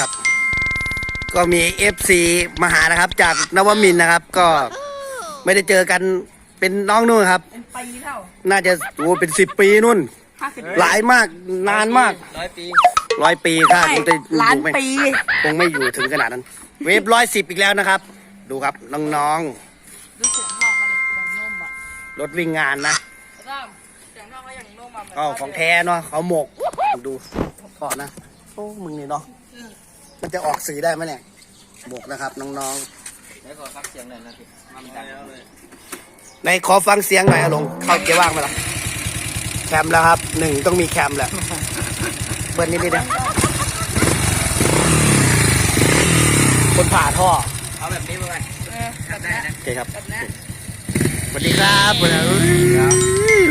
ครับ ก็มี FC มาหานะครับ จากนวมินทร์นะครับ ก็ไม่ได้เจอกันเป็นน้องนู่นครับ เป็นปีเท่าน่าจะโอ้เป็นสิบปีนู่น ห้าสิบหลายมากนานมากร้อยปีร้อยปีค่ะคงจะล้านอยู่ไม่ ปี คงไม่อยู่ถึงขนาดนั้น เวฟร้อยสิบอีกแล้วนะครับ ดูครับน้องดูเสียงพ่อเขาเลยอย่างนุ่มอะๆรถวิ่งงานนะแล้วก็เสียงพ่อเขาอย่างนุ่มอะเหมืนก็ของแท้เนาะเขาหมก ดูก่อนนะ โอ้มึงนี่เนาะ มันจะออกสื่อได้ไหมเนี่ยหมกนะครับน้องไหนขอฟังเสียงหน่อยนะพี่มันดังเลยๆในขอฟังเสียงหน่อยอะลงเข้าเกียร์ว่างมาละแคมแล้วครับหนึ่งต้องมีแคมแหละเบิ้ลนิดนิดนะคนผ่าท่อเอาแบบนี้มาไหมเออแบบนี้โอเคครับแบบนี้สวัสดีครับสวัสดีครับ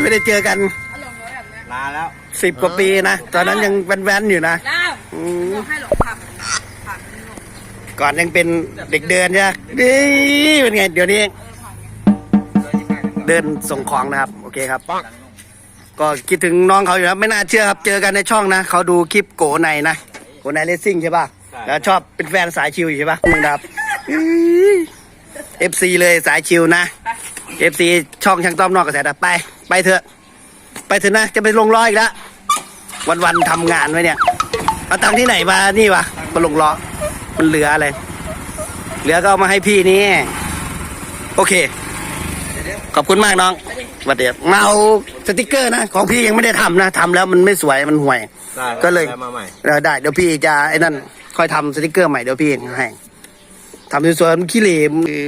ไม่ได้เจอกันอารมณ์รถแบบนี้ลาแล้วสิบกว่าปีนะ ตอนนั้นยังแว้นๆอยู่นะน้าอืมบอกให้หลงผ่านผ่านนี่หลง ก่อนยังเป็นเด็กเดินใช่ไหมนี่เป็นไง เดี๋ยวนี้เออผ่านไงเดินส่งของนะครับ โอเคครับ ก็คิดถึงน้องเขาอยู่นะไม่น่าเชื่อครับเจอกันในช่องนะเขาดูคลิปโกในนะโกในเลสซิ่งใช่ป่ะแล้วชอบเป็นแฟนสายชิวอยู่ใช่ป่ะมึงครับเอฟซีเลยสายชิวนะเอฟซีช่องช่างต้อมนอกกระแสดับไป ไปเถอะ ไปเถอะนะ จะไปลงล้ออีกแล้ววันๆทำงานไว้เนี่ยเอาตังค์ที่ไหนมานี่วะมาลงล้อมัน เหลืออะไร เหลือก็เอามาให้พี่นี่ โอเค ขอบคุณมากน้องสวัสดีครับมาเอาสติกเกอร์นะ ของพี่ยังไม่ได้ทำนะทำแล้วมันไม่สวยมันห่วยก็เลยมาใหม่ เออได้เดี๋ยวพี่จะไอ้นั่นค่อยทำสติกเกอร์ใหม่เดี๋ยวพี่ให้ทำสวยๆมันขี้เหร่มือ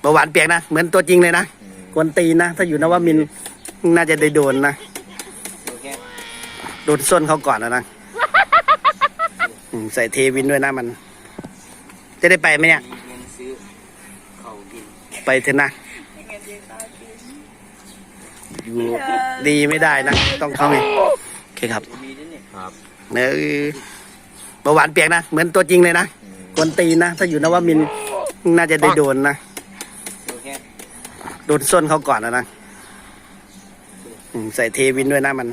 เบาหวานเปียกนะ เหมือนตัวจริงเลยนะกวนตีนนะ ถ้าอยู่นว่ามินทร์น่าจะได้โดนนะโอเคโดนส้นเขาก่อนนะนะอืม ใส่เทวินด้วยนะมัน จะได้ไปไหมเนี่ย มีเงินซื้อเขากินไปเถอะนะ อยู่ดีไม่ได้นะ ต้องเข้าไงโอเคครับมีด้วยนี่ครับเออเบาหวานเปียกนะ เหมือนตัวจริงเลยนะกวนตีนนะ ถ้าอยู่นว่ามินทร์น่าจะได้โดนนะ โอเคโดนส้นเขาก่อนนะนะอืมใส่เทวินด้วยนะมัน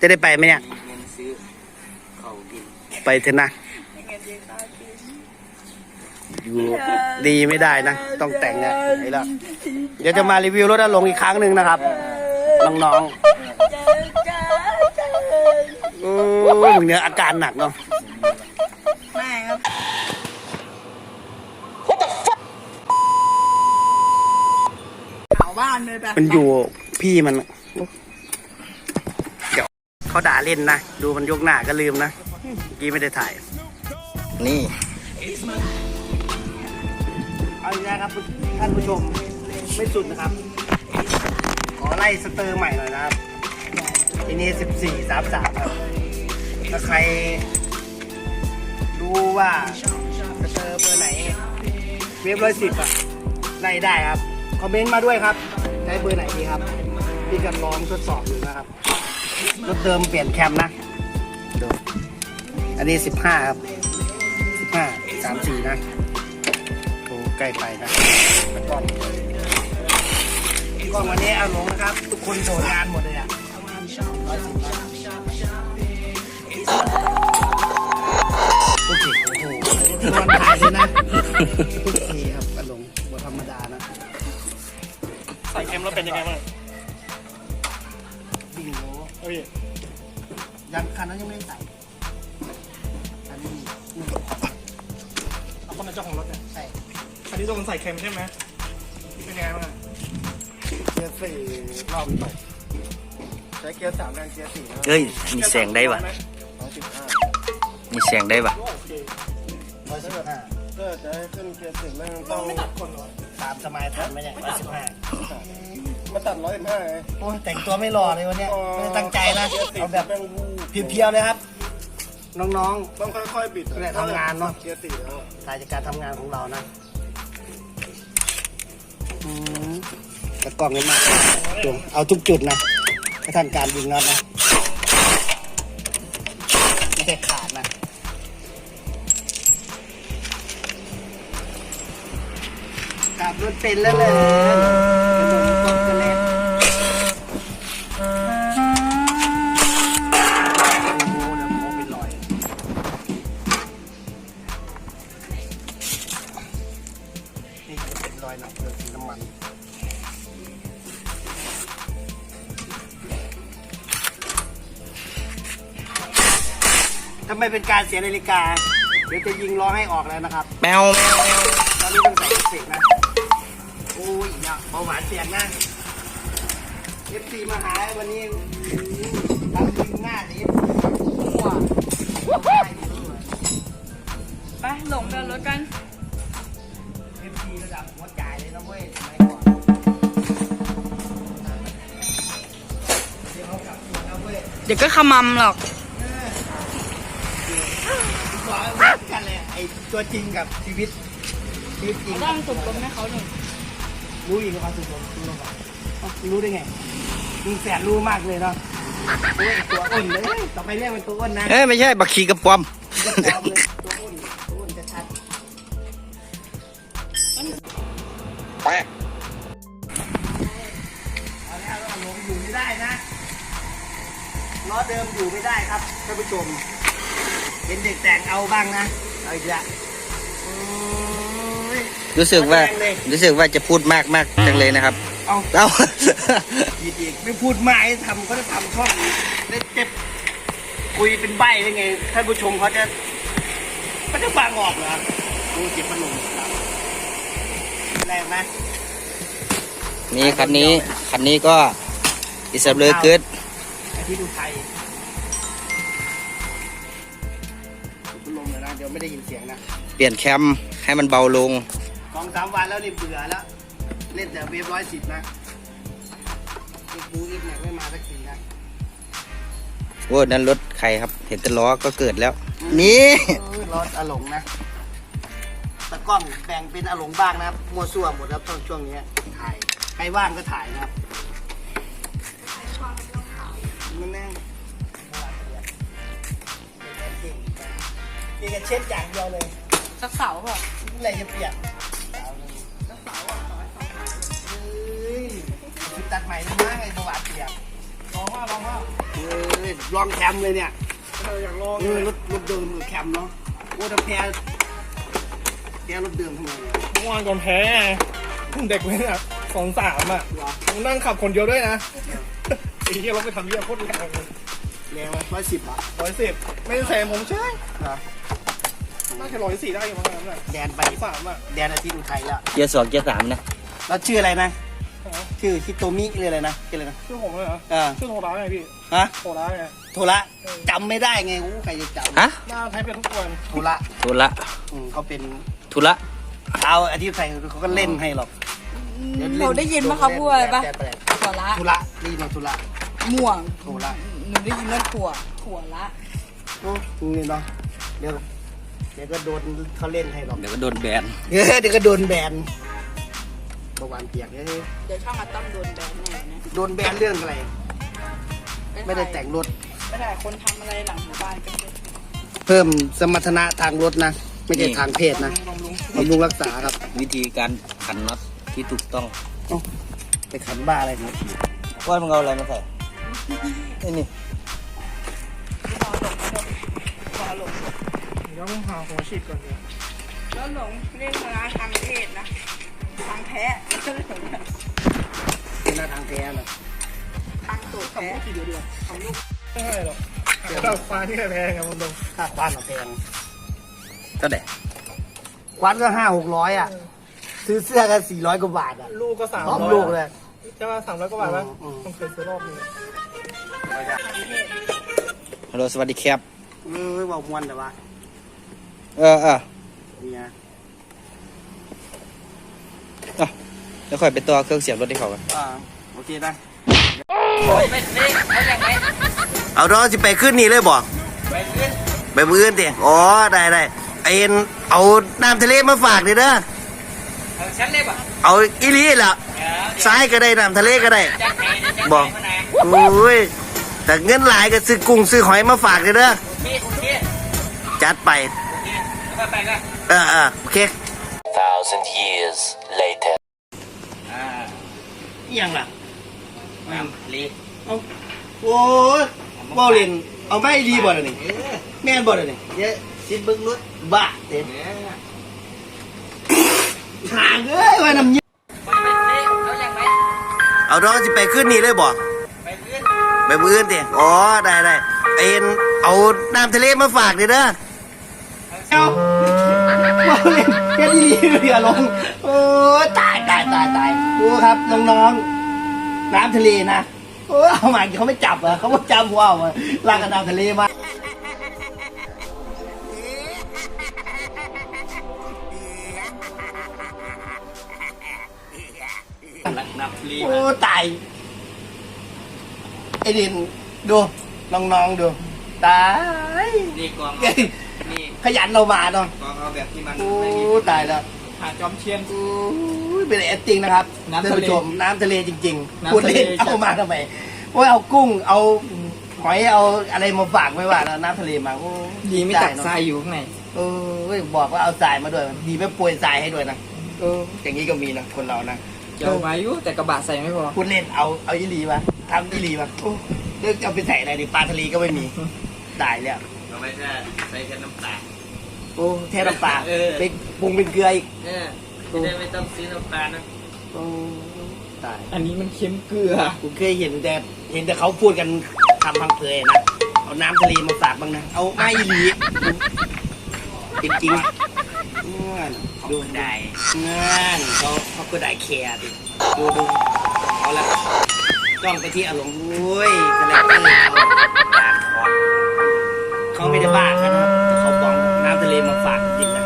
จะได้ไปไหมเนี่ย มีเงินซื้อเขากิน ไปเถอะนะ อยู่ดีไม่ได้นะ ต้องแต่งเนี่ยไอ้ละเดี๋ยวจะมารีวิวรถอะลงอีกครั้งหนึ่งนะครับ น้องๆอืมมึงเนี่ยอาการหนักเนาะแม่ครับ เผาบ้านเลยแบบมันอยู่พี่มัน เดี๋ยวเขาด่าเล่นนะ ดูมันยกหน้าก็ลืมนะ เมื่อกี้ไม่ได้ถ่าย นี่เอาอีกแล้วครับท่านผู้ชมไม่สุดนะครับ ขอไล่สเตอร์ใหม่หน่อยนะครับทีนี้สิบสี่สามสามครับถ้าใครรู้ว่าสเตอร์เบอร์ไหน เวฟร้อยสิบอะไล่ได้ครับ คอมเมนต์มาด้วยครับใช้เบอร์ไหนดีครับ พี่กันลองทดสอบอยู่นะครับรถเดิมเปลี่ยนแคมนะดู อันนี้สิบห้าครับสิบห้าสามสี่นะโอ้ใกล้ไปนะแล้วกล้องกล้องวันนี้เอาลงนะครับ ทุกคนโดดงานหมดเลยอะร้อยสิบนะโอเคโอ้โหนอนถ่ายเลยนะทุกทีครับอารมณ์บธรรมดานะใส่เค็มแล้วเป็นยังไงบ้างดิ่งโลเอ้ยยังคันนั้นยังไม่ได้ใส่ โดนใส่เค็มใช่ไหมเป็นยังไงบ้างอะเกียร์สี่รอบตกใช้เกียร์สามแรงเกียร์สี่นะเฮ้ย มีเสียงได้ปะร้อยสิบห้ามีเสียงได้ปะโอเคร้อยสิบห้าก็จะให้ขึ้นเกียร์สิบแม่งต้องไม่ตัดคนเหรอตามสมัยทันไหมเนี่ยร้อยสิบห้ามาตัดร้อยสิบห้าไงโอ้ยแต่งตัวไม่หล่อเลยวันเนี้ยไม่ได้ตั้งใจนะเอาแบบเพียวๆเลยครับ น้องต้องค่อยๆ บิดเนี่ยทำงานเนอะเกียร์สี่แล้วๆสายจากการทำงานของเรานะอืม ตะกล้องนี้มากจุ่มเอาทุกจุดนะกระท่านการยิงน็อตนะไม่ใช่ขาดนะขับรถเป็นแล้วเลย รอยหนักเลยน้ำมันถ้าไม่เป็นการเสียนาฬิกา เดี๋ยวจะยิงล้อให้ออกแล้วนะครับ แมวแมวแมวตอนนี้ต้องใส่เอฟเฟกต์นะ โอ้ยเนี่ยเบาหวานเสียงนะเอฟซีมาหาวันนี้ทำยิงหน้าดิหัวไปหลงเดินรถกัน เอฟซีระดับหัวจ่ายเลยนะเว้ยสมัยก่อนเดี๋ยวเขากลับตัวนะเว้ยเดี๋ยวก็ขมำหรอก บอกเหมือนกันเลยไอ้ตัวจริงกับชีวิตชีวิตจริงต้องตุ่มลมให้เขาหนึ่งรู้อีกว่าสุดลมรู้ลงก่อนเอ้ารู้ได้ไงมึงแสนรู้มากเลยเนาะโอ้ยตัวอ้นเลยต่อไปเรียกเป็นตัวอ้นนะ เอ้ยไม่ใช่บักขีกระป๋อม ก็ตอบเลย เอาแล้วเอาลงอยู่ไม่ได้นะล้อเดิมอยู่ไม่ได้ครับท่านผู้ชม เห็นเด็กแต่งเอาบ้างนะเอาอีกและโอ้ย รู้สึกว่า แรงเลย รู้สึกว่าจะพูดมากมากจังเลยนะครับ เอาเอ้าอีกอีกไม่พูดมากให้ทำก็จะทำช่องได้เจ็บคุยเป็นใบ้ได้ไงท่านผู้ชมเขาจะเขาจะฟังออกเหรอดูเจ็บพัดลมครับ แรงไหมนี่คันนี้คันนี้ก็อิสระเลยเกิดไอ้ที่ดูไทยพัดลมเลยนะเดี๋ยวไม่ได้ยินเสียงนะ เปลี่ยนแคมให้มันเบาลงสองสามวันแล้วนี่เบื่อแล้ว เล่นแต่เวฟร้อยสิบนะอีกบูอีกแม็กไม่มาสักทีนะโอ้นั่นรถใครครับ เห็นแต่ล้อก็เกิดแล้ว นี่เออรถอลงนะ ตะกล้องแบ่งเป็นอลงบ้างนะครับมัวซั่วหมดครับตอนช่วงนี้ถ่ายใครว่างก็ถ่ายนะครับมันแน่มีกันเช็ดอย่างเดียวเลยสักเสาเปล่ะอะไรจะเปียกเฮ้ยคือตัดใหม่เลยมั้งไอ้ประวัติเปียกลองว่าลองว่าเฮ้ยลองแคมเลยเนี่ยเอออยากลองเออรถรถเดิมกับแคมเนาะโอ้แต่แพ้แพ้รถเดิมทำไมเนี่ยเมื่อวานก่อนแพ้ไงเด็กเว้นอะสองสามอะเหรอผมนั่งขับคนเดียวด้วยนะไอ้เหี้ยเราไปทำเหี้ยโคตรแรงเลยแรงไหมร้อยสิบอะร้อยสิบไม่ได้แซงผมใช่เหรอน่าจะร้อยสี่ได้อยู่มั้งนั้นอะแดนไป สามอะแดนอาทิตย์อุทัยแล้วเกียร์สองเกียร์สามนะ แล้วชื่ออะไรนะอ๋อชื่อฮิโตมิหรืออะไรนะชื่ออะไรนะชื่อผมเลยเหรอเออชื่อโทระไงพี่ฮะโทระไงโทระจำไม่ได้ไงอู้ใครจะจำฮะหน้าไทยเป็นทุกวันโทระทุระอืมเขาเป็น ทุระเอาอาทิตย์อุทัยเขาก็เล่นให้หรอกดี๋ยวล่เราได้ยินปะเขาพูดอะไรปะแดนแดนถั่วละโทระนี่เนาะโทระม่วงโทระหนูได้ยินว่าถั่วถั่วละโอ้นี่เนาะเดี๋ยวเดี๋ยวก็โดนเขาเล่นให้หรอกเดี๋ยวก็โดนแบนเฮ้ยเดี๋ยวก็โดนแบนประวันเปียกเฮ้ยเดี๋ยวช่องอาต้อมโดนแบนแน่นะโดนแบนเรื่องอะไร ไม่ได้แต่งรถ ไม่ได้คนทำอะไรหลังหมู่บ้านกันเลยเพิ่มสมรรถนะทางรถนะ ไม่ใช่ทางเพศนะ บำรุงบำรุงรักษาครับวิธีการขันน็อตที่ถูกต้องเอ้าไปขันบ้าอะไรเนี่ยก้อนมึงเอาอะไรมาใส่ไอ้นี่พอหลงเดี๋ยวต้องหาหัวฉีดก่อนเดี๋ยวแล้วหลงเรียกร้านทางเพศนะทางแพ้แล้วก็หลงเป็นหน้าทางแท้นะทางตูดขับแพ้รถขี่เดียวดีกว่าขับรถไม่ให้หรอกขับควายที่แพงไงมันลงค่าคว้านเราแพงก็ได้ค ว้านก็ห้าหกร้อยอะ ซื้อเสื้อกันสี่ร้อยกว่าบาทอะลูกก็สามพร้อมร้อยลูกเลย ใช่ไหมสามร้อยกว่าบาทไหมอืม ต้องเคยซื้อรอบนึงฮัลโหลสวัสดีครับ เออบอกมวนแต่ว่าเออเออเนี่ยเอาแล้วค่อยไปต่อเครื่องเสียงรถที่เขากันอ่าโอเคนะไม่ไม่เขาอย่างไรเอาดอสิไปขึ้นนี่เลยบอกไปขึ้นไปมืออื่นเตีอ๋อได้ได้ไอ้เอ็นเอาน้ำทะเลมาฝากดิเด้อเอาชั้นเลยป่ะเอาอีหลีล่ะซ้ายก็ได้น้ำทะเลก็ได้จังไหนจังบอกโอ้ยแต่เงินหลายก็ซื้อกุ้งซื้อหอยมาฝากดิเด้อพี่โอเคจัดไปไปไปกันเออเออโอเค thousand years later. อ่าอิหยังล่ะน้ำลีเอาโอ้ยบ่เล่นเอาไม่ดีบ่ล่ะนี่แม่นบ่ล่ะนี่ เยอะสิเบิ้งรถบ้าเต็มหางเอ้ยไว้ยน้ำเยี่ยเอาน้องสิไปขึ้นนี่เลยบ่ไปมืออื่นดิอ๋อได้ได้เอ็นเอาน้ำทะเลมาฝากดิเด้อเอาเอาเล่นแค่ดีๆเรือลงโอ้ตายตายตายตายดูครับน้องๆน้ำทะเลนะโอ้ยเอามาเขาไม่จับเหรอเขาไม่จับว้าวเหลากกันน้ำทะเลมา โอ้ตายไอ้ดินดูน้องๆดูตายนี่กองเอ้ยนี่ขยันเรามาเนาะกองเอาแบบที่มันโอ้ไม่มีตายแล้วหาดจอมเทียนโอ้ยเป็นแอดจริงนะครับน้ำท่านทะเลผู้ชมน้ำทะเลจริงๆน้ำพูดเล่นทะเลเอามาทำไมว่าเอากุ้งเอาหอยเอาอะไรมาฝากไม่ว่าแล้วน้ำทะเลมาโอ้ดีไม่ตักเนอะทรายอยู่ข้างในเออบอกว่าเอาทรายมาด้วยดีไม่โปรยทรายให้ด้วยนะเอออย่างนี้ก็มีนะคนเรานะ จะเอาไว้อยู่แต่กระบะใส่ไม่พอพูดเล่นเอาเอายี่หลีมาทำยี่หลีมาโอ้เลือกจะเอาไปใส่อะไรดิปลาทะเลก็ไม่มีตายแล้วเราไม่ใช่ใส่แค่น้ำตาลโอ้แท้น้ำปลาเออไปปรุงเป็นเกลืออีกเนี่ยจะได้ไม่ต้องซื้อน้ำตาลนะโอ้ตายอันนี้มันเค็มเกลือผมเคยเห็นแต่เห็นแต่เขาพูดกันทำพังเพยนะเอาน้ำทะเลมาฝากบ้างนะเอาไม่ยี่หลีเป็นจริง เงื่อนดูได้เงื่อนเขาเขาก็ได้แคร์ดิดูดูเอาละจ้องไปที่อารมณ์โอ้ยกระไรเตอร์เขาตาคอนเขาไม่ได้บ้าครับแต่เขาบองน้ำทะเลมาฝากจริงนะ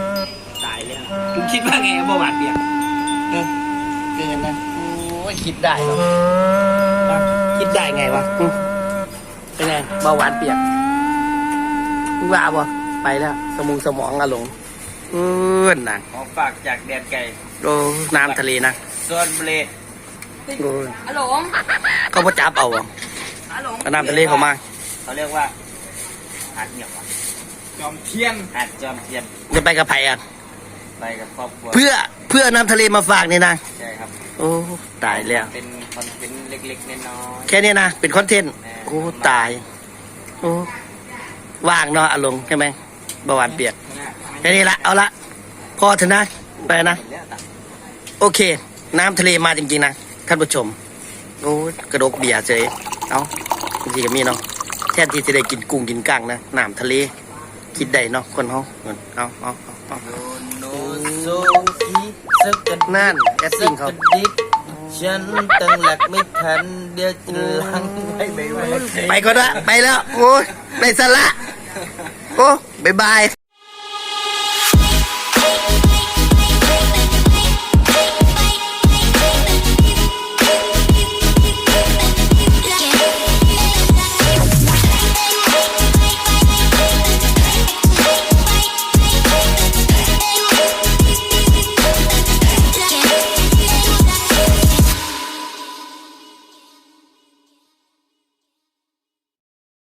ตายแล้วคุณคิดว่าไงเมื่อวานเปียกเออเกินนะโอ้ยคิดได้เหรอนะคิดได้ไงวะอืมเป็นไงเบาหวานเปียกมึงว่าบ่ไปแล้ว สมองสมองอะหลง เออน่ะของฝากจากแดนไก่โอ้น้ำทะเลนะส่วนเบลโอ้ยอะหลงเขาพ่จับเอาอะอะหลงเอาน้ำทะเลเขามาเขาเรียกว่าหาดเหนียวอะจอมเทียนหาดจอมเทียนจะไปกับไผ่อะไปกับครอบครัวเพื่อเพื่อน้ำทะเลมาฝากนี่นะใช่ครับโอ้ตายแล้วเป็นคอนเทนต์เล็กๆน้อยแค่นี้นะเป็นคอนเทนต์แน่โอ้ตายโอ้ว่างเนาะอารมณ์ใช่ไหมเบาหวานเปียก แค่นี้ละเอาละพอเถอะนะไปนะๆแล้วตักโอเค น้ำทะเลมาจริงๆนะท่านผู้ชมโอ้กระดกเบียร์เฉยเอาจริงๆก็มีเนาะแทนที่จะได้กินกุ้งกินกั้งนะน้ำทะเล คิดได้เนาะคนเขาเอาเอาเอาเอาโนโซคีสักกันนั่นแอดซิ่งเขาสักกระดิกฉันตั้งหลักไม่ทันเดี๋ยวจะลังไม่ไปไว้ไปก็ได้ไปแล้ว โอ้ยไปสละ โอ้บายบาย